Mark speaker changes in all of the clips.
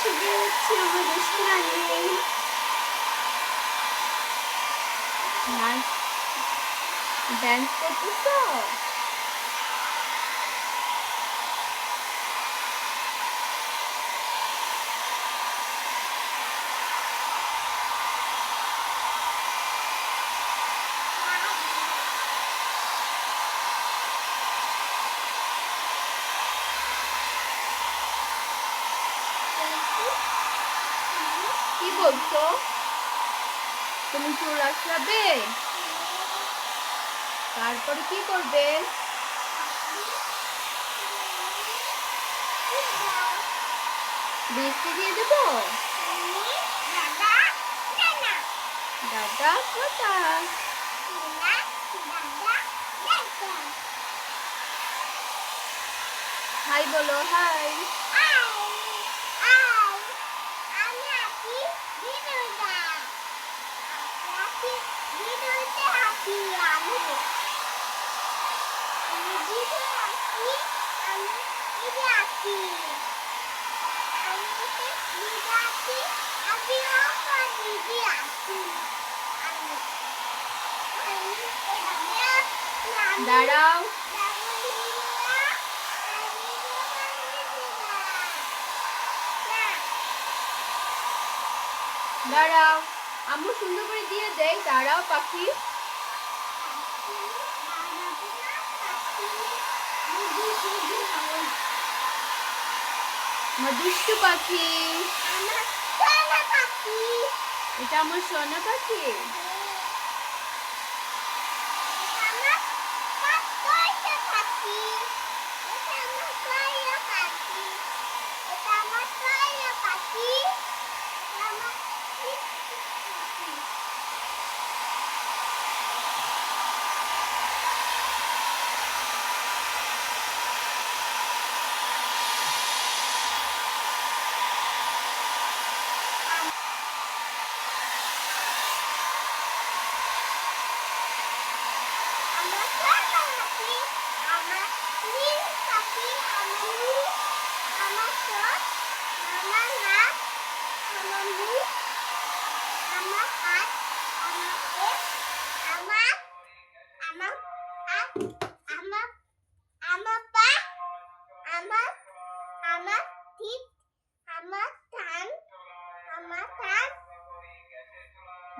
Speaker 1: সেজে হচ্ছে আমার রানী ডান্স ডান্স করতেছো কি বলছো? তুমি চুল আঁচড়াবে তারপরে কি করবে? বৃষ্টি দিয়ে দেবো? দাদা, কোথায়? হাই বলো, হাই। দাঁড়াও। দাঁড়াও। আম্মু সুন্দর করে দিয়ে দেয়। দাঁড়াও পাখি। আমার দুষ্টু পাখি। এটা আমার সোনা পাখি।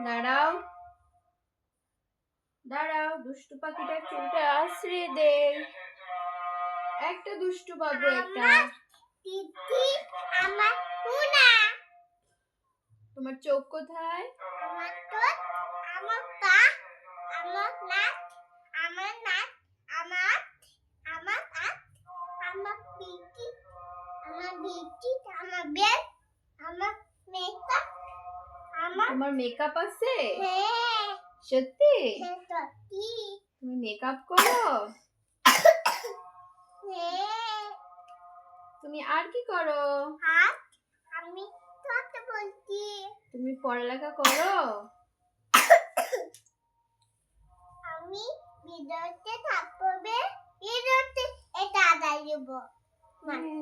Speaker 1: দাঁড়াও। দাঁড়াও দুষ্টু পাখিটা চুলটা আশ্রয় দে। একটা দুষ্টু বাবু একটা।
Speaker 2: দিদি আমার পুনা।
Speaker 1: তোমার চোখ কোথায়?
Speaker 2: আমার তো আমার পা আমার নাক আমার নাক আমার আমার হাত আমার বিটি আমার বিটি আমার বেল আমার মেকআপ আমার
Speaker 1: মেকআপ আছে?
Speaker 2: হ্যাঁ।
Speaker 1: সত্যি? তুমি মেকআপ করো?
Speaker 2: হ্যাঁ।
Speaker 1: তুমি আর কি করো?
Speaker 2: আমি কথা বলছি।
Speaker 1: তুমি পড়ালেখা করো?
Speaker 2: আমি ভিডিওতে থাকবে ভিডিওতে এটা আদায় দেব।
Speaker 1: আমি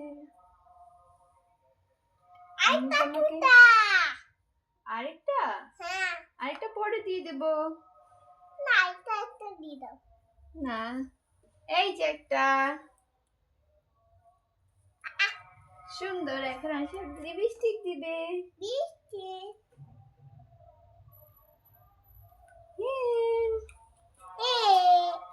Speaker 2: আরেকটা
Speaker 1: দিয়ে দেব।
Speaker 2: না এটা একটা দিয়ে দাও।
Speaker 1: না এই যে একটা। সুন্দর এখন আসে লিপস্টিক দিবে।
Speaker 2: Lipstick Yeah.